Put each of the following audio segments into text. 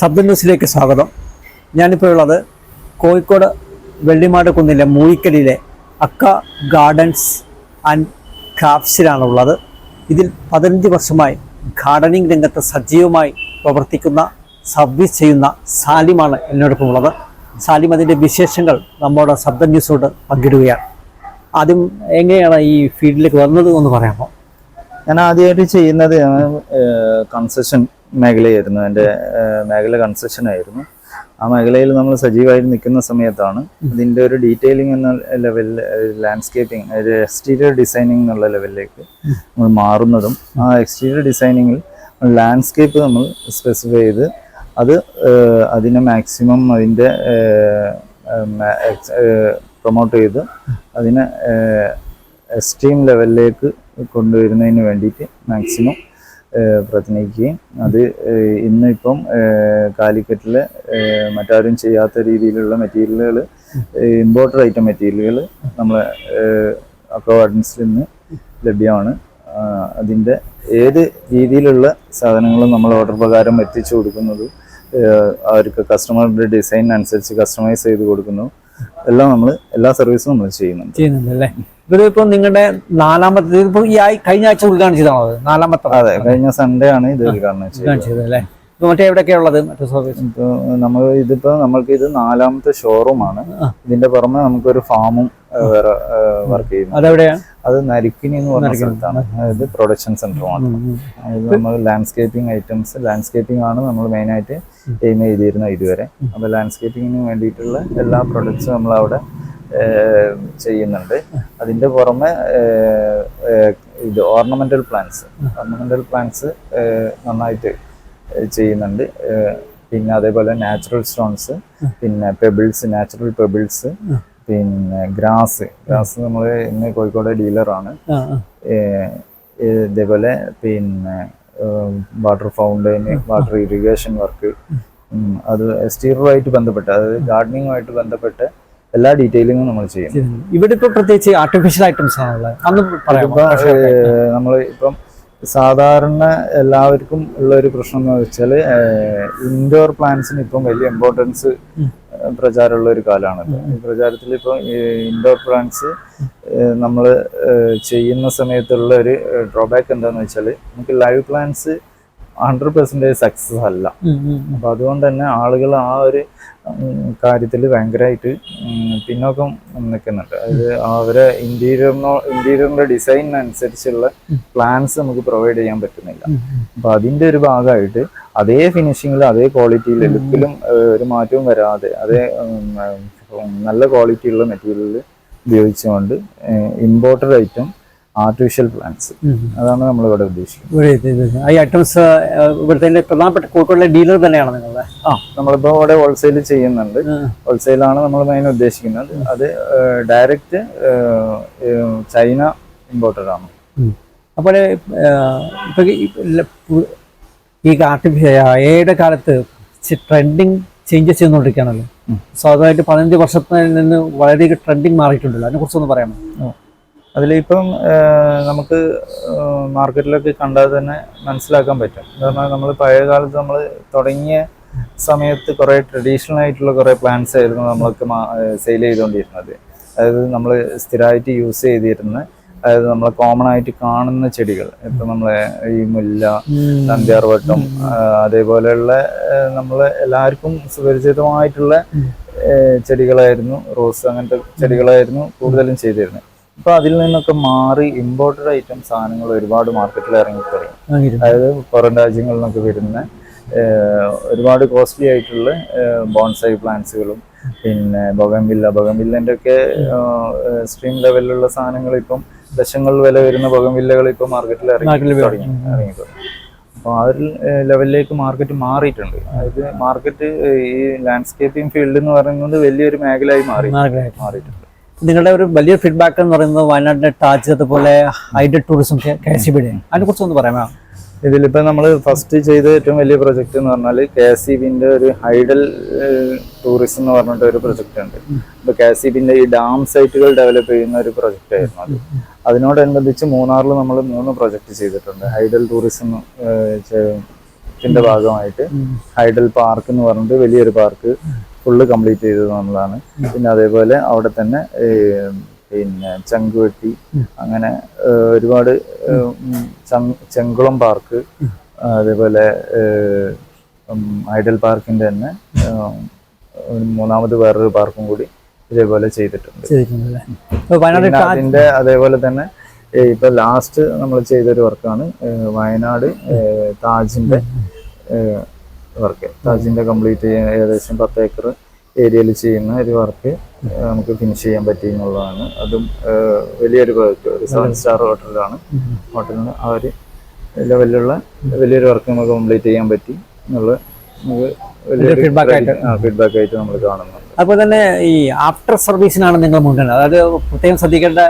ശബ്ദ ന്യൂസിലേക്ക് സ്വാഗതം. ഞാനിപ്പോൾ ഉള്ളത് കോഴിക്കോട് വെള്ളിമാട് കുന്നിലെ മൂയിക്കലിലെ അക്ക ഗാർഡൻസ് ആൻഡ് ക്രാഫ്റ്റ്സിലാണുള്ളത്. ഇതിൽ പതിനഞ്ച് വർഷമായി ഗാർഡനിങ് രംഗത്ത് സജീവമായി പ്രവർത്തിക്കുന്ന സർവീസ് ചെയ്യുന്ന സാലിമാണ് എന്നോടൊപ്പം ഉള്ളത് സാലിം അതിന്റെ വിശേഷങ്ങൾ നമ്മുടെ ശബ്ദ ന്യൂസോട് പങ്കിടുകയാണ്. ആദ്യം എങ്ങനെയാണ് ഈ ഫീൽഡിലേക്ക് വന്നത് എന്ന് പറയാമോ? ഞാൻ ആദ്യമായിട്ട് ചെയ്യുന്നത് കൺസെഷൻ മേഖലയായിരുന്നു. എന്റെ മേഖല കൺസ്ട്രക്ഷൻ ആയിരുന്നു. ആ മേഖലയിൽ നമ്മൾ സജീവമായി നിൽക്കുന്ന സമയത്താണ് ഇതിന്റെ ഒരു ഡീറ്റെയിലിംഗ് എന്ന ലെവലിൽ ലാൻഡ്സ്കേപ്പിംഗ് ഒരു എക്സ്റ്റീരിയർ ഡിസൈനിങ് എന്നുള്ള ലെവലിലേക്ക് നമ്മൾ മാറുന്നതും ആ എക്സ്റ്റീരിയർ ഡിസൈനിങ്ങിൽ ലാൻഡ്സ്കേപ്പ് നമ്മൾ സ്പെസിഫൈ ചെയ്ത് അത് അതിനെ മാക്സിമം അതിന്റെ പ്രൊമോട്ട് ചെയ്ത് അതിനെ എക്സ്ട്രീം ലെവലിലേക്ക് കൊണ്ടുവരുന്നതിന് വേണ്ടിയിട്ട് മാക്സിമം പ്രയത്നിക്കുകയും അത് ഇന്നിപ്പം കാലിക്കറ്റിൽ മറ്റാരും ചെയ്യാത്ത രീതിയിലുള്ള മെറ്റീരിയലുകൾ ഇമ്പോർട്ടഡ് ഐറ്റം മെറ്റീരിയലുകൾ നമ്മളെ അക്വാർഡൻസിൽ നിന്ന് ലഭ്യമാണ്. അതിന്റെ ഏത് രീതിയിലുള്ള സാധനങ്ങളും നമ്മൾ ഓർഡർ പ്രകാരം എത്തിച്ചു കൊടുക്കുന്നത് അവർക്ക് കസ്റ്റമറുടെ ഡിസൈൻ അനുസരിച്ച് കസ്റ്റമൈസ് ചെയ്ത് കൊടുക്കുന്നു. എല്ലാം നമ്മൾ എല്ലാ സർവീസും നമ്മൾ ചെയ്യുന്നുണ്ട്. ചെയ്യുന്നുണ്ട് അല്ലേ? ഇതിപ്പോ നിങ്ങളുടെ നാലാമത്തെ ഇതിപ്പോ ഈ കഴിഞ്ഞ ആഴ്ച ഉദ്ഘാടനം ചെയ്താണോ അത്? നാലാമത്തെ അതെ കഴിഞ്ഞ സൺഡേ ആണ് ഇത് ഉദ്ഘാടനം ചെയ്തത്. അല്ലേ? ഇപ്പൊ മറ്റേ എവിടെയൊക്കെയാ ഉള്ളത്? മറ്റേ സർവീസ് ഇപ്പൊ നമ്മൾ ഇതിപ്പോ നമ്മൾക്ക് ഇത് നാലാമത്തെ ഷോറൂം ആണ്. ഇതിന്റെ പുറമെ നമുക്കൊരു ഫാമും വേറെ വർക്ക് ചെയ്യുന്നു. അതെവിടെയാണ് അത് നരിക്കിനി എന്ന് പറഞ്ഞ സ്ഥലത്താണ്. അതായത് പ്രൊഡക്ഷൻ സെന്റർ ആണ്. അത് നമ്മൾ ലാൻഡ്സ്കേപ്പിംഗ് ഐറ്റംസ് ലാൻഡ്സ്കേപ്പിംഗ് ആണ് നമ്മൾ മെയിൻ ആയിട്ട് എയിം ചെയ്തിരുന്നത് ഇതുവരെ. അപ്പൊ ലാൻഡ്സ്കേപ്പിങ്ങിന് വേണ്ടിയിട്ടുള്ള എല്ലാ പ്രൊഡക്ട്സും നമ്മൾ അവിടെ ചെയ്യുന്നുണ്ട്. അതിന്റെ പുറമെ ഇത് ഓർണമെന്റൽ പ്ലാന്റ്സ് ഓർണമെന്റൽ പ്ലാന്റ്സ് നന്നായിട്ട് ചെയ്യുന്നുണ്ട്. പിന്നെ അതേപോലെ നാച്ചുറൽ സ്റ്റോൺസ് പിന്നെ പെബിൾസ് നാച്ചുറൽ പെബിൾസ് പിന്നെ ഗ്രാസ് ഗ്രാസ് നമ്മൾ ഇന്ന് കോഴിക്കോട് ഡീലറാണ്. ഇതേപോലെ പിന്നെ water fountain water irrigation work അത് സ്റ്റീറുമായിട്ട് ബന്ധപ്പെട്ട് അതായത് ഗാർഡനിങ്ങുമായിട്ട് ബന്ധപ്പെട്ട് എല്ലാ ഡീറ്റെയിലിങ്ങും നമ്മൾ ചെയ്യും. ഇവിടെ ഇപ്പൊ പ്രത്യേകിച്ച് ആർട്ടിഫിഷ്യൽ ഐറ്റംസ് ആണുള്ളത്. നമ്മൾ ഇപ്പം സാധാരണ എല്ലാവർക്കും ഉള്ള ഒരു പ്രശ്നം എന്ന് വെച്ചാൽ ഇൻഡോർ പ്ലാന്റ്സിന് ഇപ്പം വലിയ ഇമ്പോർട്ടൻസ് പ്രചാരമുള്ള ഒരു കാലമാണ് പ്രചാരത്തിൽ ഇപ്പം ഇൻഡോർ പ്ലാന്റ്സ് നമ്മൾ ചെയ്യുന്ന സമയത്തുള്ള ഒരു ഡ്രോബാക്ക് എന്താണെന്ന് വെച്ചാൽ നമുക്ക് live plants hundred percentage success അല്ല. അപ്പൊ അതുകൊണ്ട് തന്നെ ആളുകൾ ആ ഒരു കാര്യത്തിൽ ഭയങ്കരമായിട്ട് പിന്നോക്കം നിൽക്കുന്നുണ്ട്. അതായത് അവരെ ഇന്റീരിയറിനോ ഇന്റീരിയറിന്റെ ഡിസൈനിനനുസരിച്ചുള്ള പ്ലാൻസ് നമുക്ക് പ്രൊവൈഡ് ചെയ്യാൻ പറ്റുന്നില്ല. അപ്പൊ അതിന്റെ ഒരു ഭാഗമായിട്ട് അതേ ഫിനിഷിങ്ങിലും അതേ ക്വാളിറ്റിയിൽ ലുക്കിലും ഒരു മാറ്റവും വരാതെ അതേ നല്ല ക്വാളിറ്റിയുള്ള മെറ്റീരിയൽ ഉപയോഗിച്ചുകൊണ്ട് ഇമ്പോർട്ടഡ് ഐറ്റം ആർട്ടിഫിഷ്യൽ പ്ലാന്റ്സ്. അതാണ് നമ്മൾ ഇവിടെ ഉദ്ദേശിക്കുന്നത് ഈ ഐറ്റംസ് ഇവിടുത്തെ പ്രധാനപ്പെട്ട കോഴിക്കോടിലെ ഡീലർ തന്നെയാണ് നിങ്ങളുടെ? ആ നമ്മളിപ്പോൾ ഇവിടെ ഹോൾസെയിൽ ചെയ്യുന്നുണ്ട്. ഹോൾസെയിലാണ് നമ്മൾ മെയിൻ ഉദ്ദേശിക്കുന്നത്. അത് ഡയറക്റ്റ് ചൈന ഇമ്പോർട്ടഡ് ആണ്. അപ്പോൾ ഇപ്പൊ ഈ ആർട്ടിഫിഷ്യൽ ഏഴ് കാലത്ത് ട്രെൻഡിങ് ചേഞ്ചസ് ചെയ്തുകൊണ്ടിരിക്കുകയാണല്ലോ. സ്വാഭാവികമായിട്ട് പതിനഞ്ച് വർഷത്തിൽ നിന്ന് വളരെയധികം ട്രെൻഡിങ് മാറിയിട്ടുണ്ടല്ലോ. അതിനെ കുറിച്ചൊന്ന് പറയാമോ അതിലിപ്പം നമുക്ക് മാർക്കറ്റിലൊക്കെ കണ്ടാൽ തന്നെ മനസ്സിലാക്കാൻ പറ്റും. കാരണം നമ്മൾ പഴയ കാലത്ത് നമ്മൾ തുടങ്ങിയ സമയത്ത് കുറേ ട്രഡീഷണൽ ആയിട്ടുള്ള കുറേ പ്ലാന്റ്സ് ആയിരുന്നു നമ്മളൊക്കെ സെയിൽ ചെയ്തുകൊണ്ടിരുന്നത്. അതായത് നമ്മൾ സ്ഥിരമായിട്ട് യൂസ് ചെയ്തിരുന്ന അതായത് നമ്മൾ കോമൺ ആയിട്ട് കാണുന്ന ചെടികൾ. ഇപ്പം നമ്മളെ ഈ മുല്ല നന്ദ്യാർവട്ടം അതേപോലെയുള്ള നമ്മൾ എല്ലാവർക്കും സുപരിചിതമായിട്ടുള്ള ചെടികളായിരുന്നു. റോസ് അങ്ങനത്തെ ചെടികളായിരുന്നു കൂടുതലും ചെയ്തിരുന്നത്. ഇപ്പൊ അതിൽ നിന്നൊക്കെ മാറി ഇമ്പോർട്ടഡ് ഐറ്റം സാധനങ്ങൾ ഒരുപാട് മാർക്കറ്റിൽ ഇറങ്ങി തുടങ്ങി അതായത് പുറം രാജ്യങ്ങളിൽ നിന്നൊക്കെ വരുന്ന ഒരുപാട് കോസ്റ്റ്ലി ആയിട്ടുള്ള ബോൺസൈ പ്ലാന്റ്സുകളും പിന്നെ ബൊഗംവില്ല ബൊഗംവില്ലന്റെ ഒക്കെ സ്ട്രീം ലെവലിലുള്ള സാധനങ്ങൾ ഇപ്പം ലക്ഷങ്ങളിൽ വില വരുന്ന ബൊഗംവില്ലകൾ ഇപ്പം മാർക്കറ്റിൽ ഇറങ്ങി തുടങ്ങി ഇറങ്ങി തുടങ്ങി അപ്പോൾ ആ ഒരു ലെവലിലേക്ക് മാർക്കറ്റ് മാറിയിട്ടുണ്ട്. അതായത് മാർക്കറ്റ് ഈ ലാൻഡ്സ്കേപ്പിംഗ് ഫീൽഡ് എന്ന് പറയുന്നത് വലിയൊരു മേഖലയായി മാറി. മാറിയിട്ടുണ്ട്. നിങ്ങളുടെ ഒരു വലിയ ഫീഡ്ബാക്ക് എന്ന് പറയുന്നത് വയനാടിന്റെ ടാച്ച് അതുപോലെ ഹൈഡഡ് ടൂറിസം കെ അതിനെ കുറിച്ച് ഒന്ന് പറയാമോ? ഇതിലിപ്പോ നമ്മൾ ഫസ്റ്റ് ചെയ്ത ഏറ്റവും വലിയ പ്രൊജക്ട് എന്ന് പറഞ്ഞാൽ കെ എസ് സി ബിന്റെ ഒരു ഹൈഡൽ ടൂറിസം എന്ന് പറഞ്ഞിട്ട് ഒരു പ്രൊജക്ട് ഉണ്ട്. അപ്പോൾ കെ എസ് സി ബിന്റെ ഈ ഡാം സൈറ്റുകൾ ഡെവലപ്പ് ചെയ്യുന്ന ഒരു പ്രൊജക്ട് ആയിരുന്നു അത്. അതിനോടനുബന്ധിച്ച് മൂന്നാറിൽ നമ്മൾ മൂന്ന് പ്രൊജക്ട് ചെയ്തിട്ടുണ്ട്. ഹൈഡൽ ടൂറിസം ത്തിന്റെ ഭാഗമായിട്ട്. ഹൈഡൽ പാർക്ക് എന്ന് പറഞ്ഞിട്ട് വലിയൊരു പാർക്ക് ഫുള്ള് കംപ്ലീറ്റ് ചെയ്തത് നമ്മളാണ്. പിന്നെ അതേപോലെ അവിടെ തന്നെ പിന്നെ ചങ്കുവെട്ടി അങ്ങനെ ഒരുപാട് ചെങ്കുളം പാർക്ക് അതേപോലെ ഐഡൽ പാർക്കിന്റെ തന്നെ മൂന്നാമത് വേറൊരു പാർക്കും കൂടി ഇതേപോലെ ചെയ്തിട്ടുണ്ട്. അതിന്റെ അതേപോലെ തന്നെ ഇപ്പൊ ലാസ്റ്റ് നമ്മൾ ചെയ്തൊരു വർക്കാണ് വയനാട് താജിന്റെ വർക്ക്. താജിന്റെ കംപ്ലീറ്റ് ചെയ്യാൻ ഏകദേശം പത്ത് ഏക്കർ ഏരിയയിൽ ചെയ്യുന്ന ഒരു വർക്ക് നമുക്ക് ഫിനിഷ് ചെയ്യാൻ പറ്റി എന്നുള്ളതാണ്. അതും വലിയൊരു വർക്ക് ഒരു സെവൻ സ്റ്റാർ ഹോട്ടലിലാണ് ഹോട്ടലിന് ആ ഒരു ലെവലിലുള്ള വലിയൊരു വർക്ക് നമുക്ക് കംപ്ലീറ്റ് ചെയ്യാൻ പറ്റി എന്നുള്ള നമുക്ക് feedback ആയിട്ട്. ഫീഡ്ബാക്ക് ആയിട്ട് നമ്മൾ കാണുന്നുണ്ട്. അതുപോലെ തന്നെ ഈ ആഫ്റ്റർ സർവീസിനാണ് നിങ്ങൾ മുൻകണ്ടത് അതായത് പ്രത്യേകം ശ്രദ്ധിക്കേണ്ട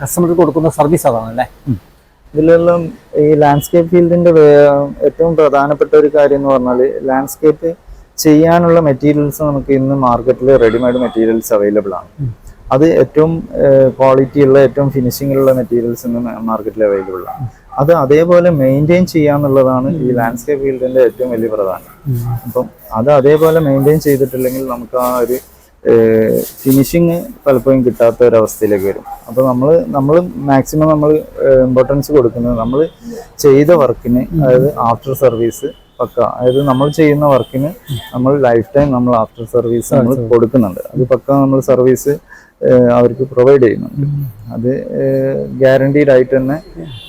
കസ്റ്റമർക്ക് കൊടുക്കുന്ന സർവീസ് അതാണ് അല്ലേ ഇതിലെല്ലാം ഈ ലാൻഡ്സ്കേപ്പ് ഫീൽഡിന്റെ ഏറ്റവും പ്രധാനപ്പെട്ട ഒരു കാര്യം എന്ന് പറഞ്ഞാൽ ലാൻഡ്സ്കേപ്പ് ചെയ്യാനുള്ള മെറ്റീരിയൽസ് നമുക്ക് ഇന്ന് മാർക്കറ്റിൽ റെഡിമെയ്ഡ് മെറ്റീരിയൽസ് അവൈലബിൾ ആണ്. അത് ഏറ്റവും ക്വാളിറ്റി ഉള്ള ഏറ്റവും ഫിനിഷിംഗ് ഉള്ള മെറ്റീരിയൽസ് ഇന്ന് മാർക്കറ്റിൽ അവൈലബിൾ ആണ്. അത് അതേപോലെ മെയിന്റെയിൻ ചെയ്യാന്നുള്ളതാണ് ഈ ലാൻഡ്സ്കേപ്പ് ഫീൽഡിന്റെ ഏറ്റവും വലിയ പ്രധാനം. അപ്പം അത് അതേപോലെ മെയിന്റെയിൻ ചെയ്തിട്ടില്ലെങ്കിൽ നമുക്ക് ആ ഒരു ഫിനിഷിങ് പലപ്പോഴും കിട്ടാത്ത ഒരു അവസ്ഥയിലേക്ക് വരും അപ്പോൾ നമ്മൾ നമ്മൾ മാക്സിമം നമ്മൾ ഇമ്പോർട്ടൻസ് കൊടുക്കുന്നത് നമ്മൾ ചെയ്ത വർക്കിന് അതായത് ആഫ്റ്റർ സർവീസ് പക്ക അതായത് നമ്മൾ ചെയ്യുന്ന വർക്കിന് നമ്മൾ ലൈഫ് ടൈം നമ്മൾ ആഫ്റ്റർ സർവീസ് നമ്മൾ കൊടുക്കുന്നുണ്ട്. അത് പക്ക നമ്മൾ സർവീസ് അവർക്ക് പ്രൊവൈഡ് ചെയ്യുന്നുണ്ട്. അത് ഗ്യാരണ്ടീഡ് ആയിട്ട് തന്നെ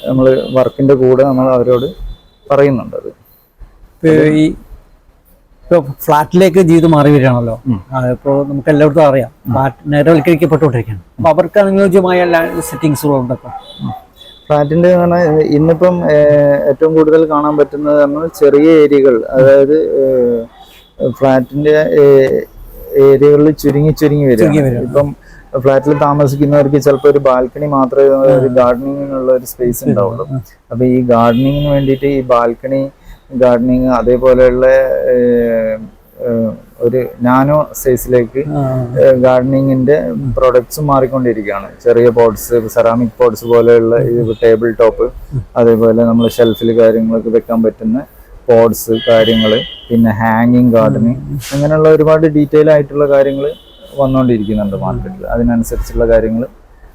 നമ്മൾ വർക്കിന്റെ കൂടെ നമ്മൾ അവരോട് പറയുന്നുണ്ട് അത്. ഈ ഇപ്പോൾ ഫ്ലാറ്റിലേക്ക് ജീവിതം മാറി വരികയാണല്ലോ. ഇപ്പോൾ നമുക്ക് എല്ലായിടത്തും അറിയാം. ഫ്ലാറ്റ് നഗരവൽക്കരിക്കപ്പെട്ടുകൊണ്ടിരിക്കുകയാണ് അപ്പോൾ അവർക്ക് അനുയോജ്യമായ സെറ്റിങ്സുകളുണ്ടൊക്കെ ഫ്ലാറ്റിന്റെ എന്ന് പറഞ്ഞാൽ ഇന്നിപ്പം ഏറ്റവും കൂടുതൽ കാണാൻ പറ്റുന്നത് പറഞ്ഞാൽ ചെറിയ ഏരിയകൾ. അതായത് ഫ്ളാറ്റിന്റെ ഏരിയകളിൽ ചുരുങ്ങി ചുരുങ്ങി വരും. ഇപ്പം ഫ്ലാറ്റിൽ താമസിക്കുന്നവർക്ക് ചിലപ്പോൾ ഒരു ബാൽക്കണി മാത്രമേ ഒരു ഗാർഡനിങ്ങിനുള്ള ഒരു സ്പേസ് ഉണ്ടാവുള്ളൂ. അപ്പൊ ഈ ഗാർഡനിങ്ങിന് വേണ്ടിയിട്ട് ഈ ബാൽക്കണി ഗാർഡനിങ് അതേപോലെയുള്ള ഒരു നാനോ സൈസിലേക്ക് ഗാർഡനിങ്ങിന്റെ പ്രൊഡക്ട്സ് മാറിക്കൊണ്ടിരിക്കുകയാണ്. ചെറിയ പോട്ട്സ് സെറാമിക് പോട്ട്സ് പോലെയുള്ള ഈ ടേബിൾ ടോപ്പ് അതേപോലെ നമ്മൾ ഷെൽഫിൽ കാര്യങ്ങളൊക്കെ വെക്കാൻ പറ്റുന്ന പോട്ട്സ് കാര്യങ്ങൾ പിന്നെ ഹാങ്ങിങ് ഗാർഡനിങ് അങ്ങനെയുള്ള ഒരുപാട് ഡീറ്റെയിൽ ആയിട്ടുള്ള കാര്യങ്ങൾ വന്നുകൊണ്ടിരിക്കുന്നുണ്ട് മാർക്കറ്റിൽ അതിനനുസരിച്ചുള്ള കാര്യങ്ങൾ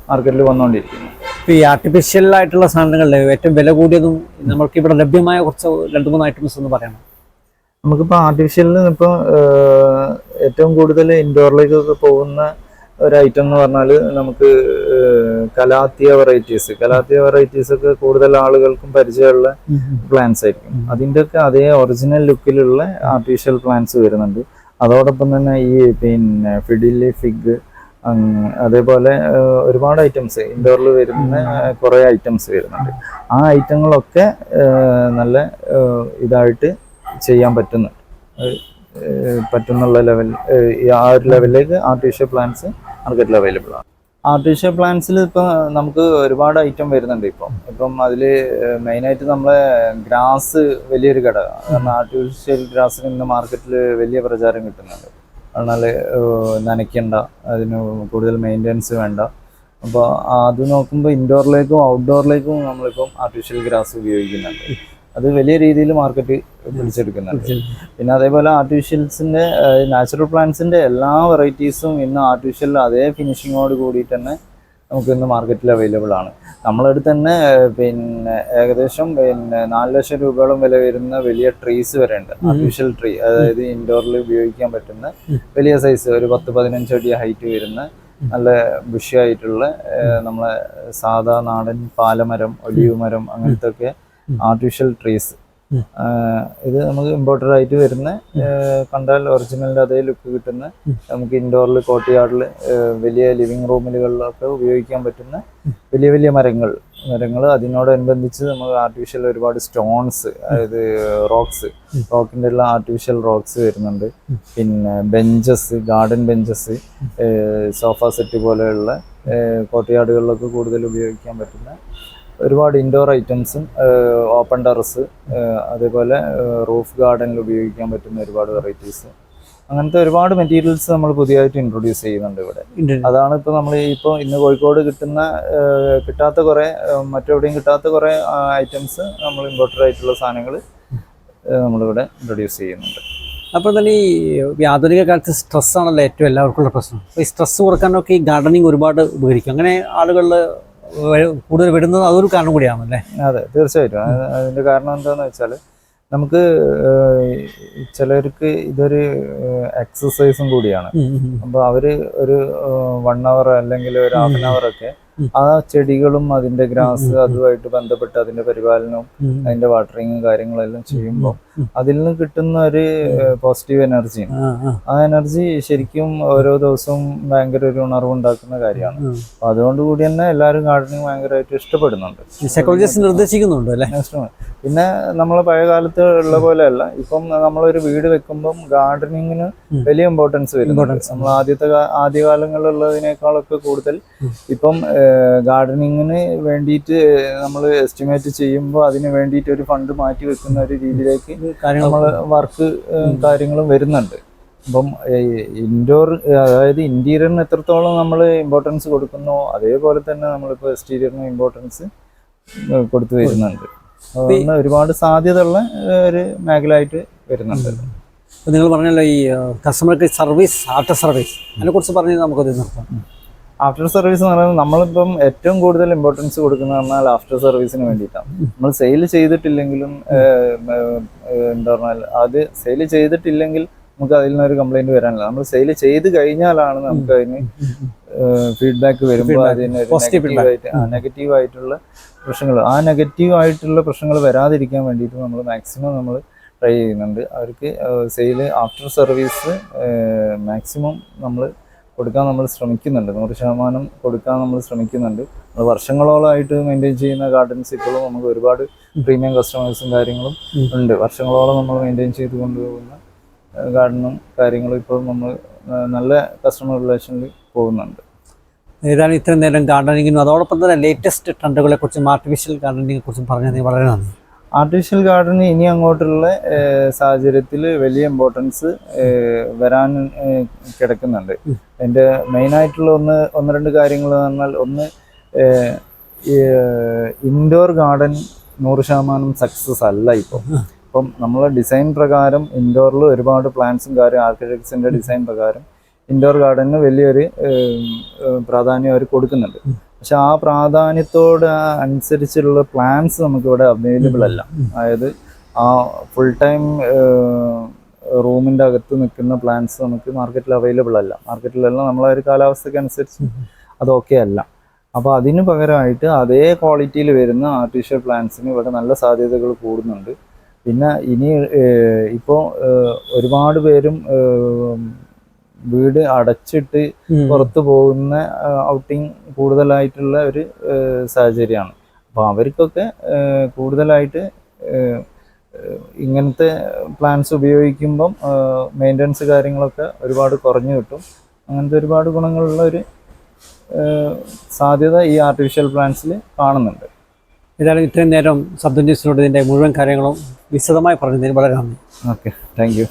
മാർക്കറ്റിൽ വന്നുകൊണ്ടിരിക്കുന്നു ഈ ആർട്ടിഫിഷ്യൽ ആയിട്ടുള്ള സാധനങ്ങളിൽ ഏറ്റവും വില കൂടിയതും നമുക്ക് ഇവിടെ ലഭ്യമായ കുറച്ച് രണ്ട് മൂന്ന് ഐറ്റംസ് എന്ന് പറയണം നമുക്കിപ്പോൾ ആർട്ടിഫിഷ്യലിൽ ഇപ്പോൾ ഏറ്റവും കൂടുതൽ ഇൻഡോറിലേക്കൊക്കെ പോകുന്ന ഒരു ഐറ്റം എന്ന് പറഞ്ഞാൽ നമുക്ക് കലാത്തിയ വെറൈറ്റീസ് കലാത്തിയ വെറൈറ്റീസ് ഒക്കെ കൂടുതൽ ആളുകൾക്കും പരിചയമുള്ള പ്ലാന്റ്സ് ആയിരിക്കും. അതിന്റെയൊക്കെ അതേ ഒറിജിനൽ ലുക്കിലുള്ള ആർട്ടിഫിഷ്യൽ പ്ലാന്റ്സ് വരുന്നുണ്ട്. അതോടൊപ്പം തന്നെ ഈ പിന്നെ ഫിഡിലി ഫിഗ് അതേപോലെ ഒരുപാട് ഐറ്റംസ് ഇൻഡോറിൽ വരുന്ന കുറേ ഐറ്റംസ് വരുന്നുണ്ട്. ആ ഐറ്റങ്ങളൊക്കെ നല്ല ഇതായിട്ട് ചെയ്യാൻ പറ്റുന്നുണ്ട്. പറ്റുന്നുള്ള ലെവൽ ആ ഒരു ലെവലിലേക്ക് ആർട്ടിഫിഷ്യൽ പ്ലാന്റ്സ് മാർക്കറ്റിൽ അവൈലബിൾ ആണ്. ആർട്ടിഫിഷ്യൽ പ്ലാന്റ്സിൽ ഇപ്പം നമുക്ക് ഒരുപാട് ഐറ്റം വരുന്നുണ്ട് ഇപ്പം. ഇപ്പം അതിൽ മെയിനായിട്ട് നമ്മളെ ഗ്രാസ് വലിയൊരു ഘടകമാണ്. കാരണം ആർട്ടിഫിഷ്യൽ ഗ്രാസിന് ഇന്ന് മാർക്കറ്റിൽ വലിയ പ്രചാരം കിട്ടുന്നുണ്ട്. എന്നാൽ നനയ്ക്കണ്ട. അതിന് കൂടുതൽ മെയിന്റെനൻസ് വേണ്ട. അപ്പോൾ അത് നോക്കുമ്പോൾ ഇൻഡോറിലേക്കും ഔട്ട്ഡോറിലേക്കും നമ്മളിപ്പം ആർട്ടിഫിഷ്യൽ ഗ്രാസ് ഉപയോഗിക്കുന്നുണ്ട്. അത് വലിയ രീതിയിൽ മാർക്കറ്റ് പിടിച്ചെടുക്കുന്നുണ്ട്. പിന്നെ അതേപോലെ ആർട്ടിഫിഷ്യൽസിന്റെ നാച്ചുറൽ പ്ലാന്റ്സിന്റെ എല്ലാ വെറൈറ്റീസും ഇന്ന് ആർട്ടിഫിഷ്യൽ അതേ ഫിനിഷിങ്ങോട് കൂടി തന്നെ നമുക്ക് ഇന്ന് മാർക്കറ്റിൽ അവൈലബിൾ ആണ്. നമ്മളടുത്ത് തന്നെ പിന്നെ ഏകദേശം പിന്നെ നാല് ലക്ഷം രൂപയോളം വില വരുന്ന വലിയ ട്രീസ് വരെ ഉണ്ട്. ആർട്ടിഫിഷ്യൽ ട്രീ അതായത് ഇൻഡോറിൽ ഉപയോഗിക്കാൻ പറ്റുന്ന വലിയ സൈസ് ഒരു പത്ത് പതിനഞ്ച് അടി ഹൈറ്റ് വരുന്ന നല്ല ബുഷിയായിട്ടുള്ള നമ്മളെ സാധാ നാടൻ പാലമരം ഒലിവ് മരം അങ്ങനത്തെ ഒക്കെ ആർട്ടിഫിഷ്യൽ ട്രീസ്. ഇത് നമുക്ക് ഇമ്പോർട്ടഡ് ആയിട്ട് വരുന്ന കണ്ടാൽ ഒറിജിനലിന്റെ അതേ ലുക്ക് കിട്ടുന്ന നമുക്ക് ഇൻഡോറിൽ കോട്ടിയാടിൽ വലിയ ലിവിങ് റൂമിലുകളിലൊക്കെ ഉപയോഗിക്കാൻ പറ്റുന്ന വലിയ വലിയ മരങ്ങൾ. മരങ്ങൾ അതിനോടനുബന്ധിച്ച് നമുക്ക് ആർട്ടിഫിഷ്യൽ ഒരുപാട് സ്റ്റോൺസ് അതായത് റോക്സ് റോക്കിന്റെ എല്ലാം ആർട്ടിഫിഷ്യൽ റോക്സ് വരുന്നുണ്ട്. പിന്നെ benches garden benches sofa set പോലെയുള്ള കോട്ടയാടുകളിലൊക്കെ കൂടുതൽ ഉപയോഗിക്കാൻ പറ്റുന്ന ഒരുപാട് ഇൻഡോർ ഐറ്റംസും ഓപ്പൺ ടെറസ് അതേപോലെ റൂഫ് ഗാർഡനിൽ ഉപയോഗിക്കാൻ പറ്റുന്ന ഒരുപാട് വെറൈറ്റീസ് അങ്ങനത്തെ ഒരുപാട് മെറ്റീരിയൽസ് നമ്മൾ പുതിയതായിട്ട് ഇൻട്രൊഡ്യൂസ് ചെയ്യുന്നുണ്ട് ഇവിടെ. അതാണ് ഇപ്പോൾ നമ്മൾ ഇപ്പോൾ ഇന്ന് കോഴിക്കോട് കിട്ടുന്ന കിട്ടാത്ത കുറേ മറ്റെവിടെയും കിട്ടാത്ത കുറേ ഐറ്റംസ് നമ്മൾ ഇമ്പോർട്ടഡ് ആയിട്ടുള്ള സാധനങ്ങൾ നമ്മളിവിടെ ഇൻട്രൊഡ്യൂസ് ചെയ്യുന്നുണ്ട്. അപ്പോൾ തന്നെ ഈ ഈ ആധുനിക കാലത്ത് സ്ട്രെസ്സാണല്ലോ ഏറ്റവും എല്ലാവർക്കുള്ള പ്രശ്നം. അപ്പോൾ ഈ സ്ട്രെസ് കുറക്കാനൊക്കെ ഈ ഗാർഡനിങ് ഒരുപാട് ഉപകരിക്കും. അങ്ങനെ ആളുകളിൽ കൂടുതൽ വിടുന്നത് അതൊരു കാരണം കൂടിയാണല്ലേ അതെ തീർച്ചയായിട്ടും. അതിന്റെ കാരണം എന്താണെന്ന് വെച്ചാൽ നമുക്ക് ചിലർക്ക് ഇതൊരു എക്സസൈസും കൂടിയാണ്. അപ്പോൾ അവർ ഒരു വൺ അവർ അല്ലെങ്കിൽ ഒരു ഹാഫ് ആൻ അവർ ഒക്കെ. ആ ചെടികളും അതിന്റെ ഗ്രാസ്. അതുമായിട്ട് ബന്ധപ്പെട്ട് അതിന്റെ പരിപാലനവും അതിന്റെ വാട്ടറിങ്ങും കാര്യങ്ങളെല്ലാം ചെയ്യുമ്പോൾ. അതിൽ നിന്ന് കിട്ടുന്ന ഒരു പോസിറ്റീവ് എനർജി ആ, എനർജി ശരിക്കും ഓരോ ദിവസവും ഭയങ്കര ഒരു ഉണർവ് ഉണ്ടാക്കുന്ന കാര്യമാണ് അപ്പൊ അതുകൊണ്ട് കൂടി തന്നെ എല്ലാവരും ഗാർഡനിങ് ഭയങ്കരമായിട്ട് ഇഷ്ടപ്പെടുന്നുണ്ട്. സൈക്കോളജിസ്റ്റ് നിർദ്ദേശിക്കുന്നുണ്ട് അല്ലേ? പിന്നെ നമ്മൾ പഴയ കാലത്ത് ഉള്ള പോലെയല്ല. ഇപ്പം നമ്മളൊരു വീട് വെക്കുമ്പം ഗാർഡനിങ്ങിന് വലിയ ഇമ്പോർട്ടൻസ് വരും. നമ്മൾ ആദ്യത്തെ ആദ്യകാലങ്ങളിലുള്ളതിനേക്കാളൊക്കെ കൂടുതൽ ഇപ്പം ഗാർഡനിങ്ങിന് വേണ്ടിയിട്ട് നമ്മൾ എസ്റ്റിമേറ്റ് ചെയ്യുമ്പോൾ അതിന് വേണ്ടിയിട്ട് ഒരു ഫണ്ട് മാറ്റി വെക്കുന്ന ഒരു രീതിയിലേക്ക് നമ്മൾ വർക്ക് കാര്യങ്ങളും വരുന്നുണ്ട്. അപ്പം ഇൻഡോർ അതായത് ഇന്റീരിയറിന് എത്രത്തോളം നമ്മൾ ഇമ്പോർട്ടൻസ് കൊടുക്കുന്നു അതേപോലെ തന്നെ നമ്മളിപ്പോൾ എക്സ്റ്റീരിയറിന് ഇമ്പോർട്ടൻസ് കൊടുത്തു വരുന്നുണ്ട്. അതുകൊണ്ട് ഒരുപാട് സാധ്യതയുള്ള ഒരു മേഖലയായിട്ട് വരുന്നുണ്ട്. നിങ്ങൾ പറഞ്ഞല്ലോ ഈ കസ്റ്റമർക്ക് സർവീസ് ആർട്ട് സർവീസ് അതിനെക്കുറിച്ച് പറഞ്ഞ് നമുക്കത് നിർത്താം. ആഫ്റ്റർ സർവീസ് എന്ന് പറയുന്നത് നമ്മളിപ്പം ഏറ്റവും കൂടുതൽ ഇമ്പോർട്ടൻസ് കൊടുക്കുന്നത് പറഞ്ഞാൽ ആഫ്റ്റർ സർവീസിന് വേണ്ടിയിട്ടാണ്. നമ്മൾ സെയിൽ ചെയ്തിട്ടില്ലെങ്കിലും എന്താ പറഞ്ഞാൽ അത് സെയിൽ ചെയ്തിട്ടില്ലെങ്കിൽ നമുക്ക് അതിൽ നിന്നൊരു കംപ്ലൈന്റ് വരാനില്ല. നമ്മൾ സെയിൽ ചെയ്ത് കഴിഞ്ഞാലാണ് നമുക്ക് അതിന് ഫീഡ്ബാക്ക് വരുമ്പോൾ. അതിന് Positive നെഗറ്റീവ് നെഗറ്റീവ് ആയിട്ടുള്ള പ്രശ്നങ്ങൾ ആ നെഗറ്റീവ് ആയിട്ടുള്ള പ്രശ്നങ്ങൾ വരാതിരിക്കാൻ വേണ്ടിയിട്ട് നമ്മൾ മാക്സിമം നമ്മൾ ട്രൈ ചെയ്യുന്നുണ്ട്. അവർക്ക് സെയിൽ ആഫ്റ്റർ സർവീസ് മാക്സിമം നമ്മൾ കൊടുക്കാൻ നമ്മൾ ശ്രമിക്കുന്നുണ്ട്. നൂറ് ശതമാനം കൊടുക്കാൻ നമ്മൾ ശ്രമിക്കുന്നുണ്ട്. നമ്മൾ വർഷങ്ങളോളമായിട്ട് മെയിന്റെയിൻ ചെയ്യുന്ന ഗാർഡൻസ് ഇപ്പോഴും നമുക്ക് ഒരുപാട് പ്രീമിയം കസ്റ്റമേഴ്സും കാര്യങ്ങളും ഉണ്ട്. വർഷങ്ങളോളം നമ്മൾ മെയിന്റെയിൻ ചെയ്ത് കൊണ്ടുപോകുന്ന ഗാർഡനും കാര്യങ്ങളും ഇപ്പോൾ നമ്മൾ നല്ല കസ്റ്റമർ റിലേഷനിൽ പോകുന്നുണ്ട്. ഏതാണ് ഇത്രയും നേരം ഗാർഡനിങ്ങിനും അതോടൊപ്പം തന്നെ ലേറ്റസ്റ്റ് ട്രെൻഡുകളെ കുറിച്ചും ആർട്ടിഫിഷ്യൽ ഗാർഡനിങ്ങിനെ കുറിച്ചും പറഞ്ഞത് വളരെ നന്ദി. ആർട്ടിഫിഷ്യൽ ഗാർഡന് ഇനി അങ്ങോട്ടുള്ള സാഹചര്യത്തിൽ വലിയ ഇമ്പോർട്ടൻസ് വരാൻ കിടക്കുന്നുണ്ട്. എന്റെ മെയിനായിട്ടുള്ള ഒന്ന് ഒന്ന് രണ്ട് കാര്യങ്ങൾ പറഞ്ഞാൽ ഒന്ന് ഇൻഡോർ ഗാർഡൻ നൂറ് ശതമാനം സക്സസ് അല്ല ഇപ്പോൾ ഇപ്പം നമ്മളെ ഡിസൈൻ പ്രകാരം ഇൻഡോറിൽ ഒരുപാട് പ്ലാന്റ്സും കാര്യം ആർക്കിടെക്ട്സിന്റെ ഡിസൈൻ പ്രകാരം ഇൻഡോർ ഗാർഡന് വലിയൊരു പ്രാധാന്യം അവർ കൊടുക്കുന്നുണ്ട്. പക്ഷെ ആ പ്രാധാന്യത്തോട് അനുസരിച്ചുള്ള പ്ലാൻസ് നമുക്കിവിടെ അവൈലബിൾ അല്ല. അതായത് ആ ഫുൾ ടൈം റൂമിന്റെ അകത്ത് നിൽക്കുന്ന പ്ലാൻസ് നമുക്ക് മാർക്കറ്റിൽ അവൈലബിൾ അല്ല. മാർക്കറ്റിലല്ല നമ്മളെ ഒരു കാലാവസ്ഥയ്ക്ക് അനുസരിച്ച് അത് ഓക്കെ അല്ല. അപ്പോൾ അതിന് പകരമായിട്ട് അതേ ക്വാളിറ്റിയിൽ വരുന്ന ആർട്ടിഫിഷ്യൽ പ്ലാന്റ്സിന് ഇവിടെ നല്ല സാധ്യതകൾ കൂടുന്നുണ്ട്. പിന്നെ ഇനി ഇപ്പോൾ ഒരുപാട് പേരും വീട് അടച്ചിട്ട്. പുറത്തു പോകുന്ന ഔട്ടിങ് കൂടുതലായിട്ടുള്ള ഒരു സാഹചര്യമാണ്. അപ്പോൾ അവർക്കൊക്കെ കൂടുതലായിട്ട് ഇങ്ങനത്തെ പ്ലാൻസ് ഉപയോഗിക്കുമ്പം മെയിന്റനൻസ് കാര്യങ്ങളൊക്കെ ഒരുപാട് കുറഞ്ഞു കിട്ടും. അങ്ങനത്തെ ഒരുപാട് ഗുണങ്ങളുള്ള ഒരു സാധ്യത ഈ ആർട്ടിഫിഷ്യൽ പ്ലാന്റ്സിൽ കാണുന്നുണ്ട്. ഏതായാലും ഇത്രയും നേരം സബ് ന്യൂസിനോട് ഇതിന്റെ മുഴുവൻ കാര്യങ്ങളും വിശദമായി പറഞ്ഞതിന് വളരെ നന്ദി. Okay thank you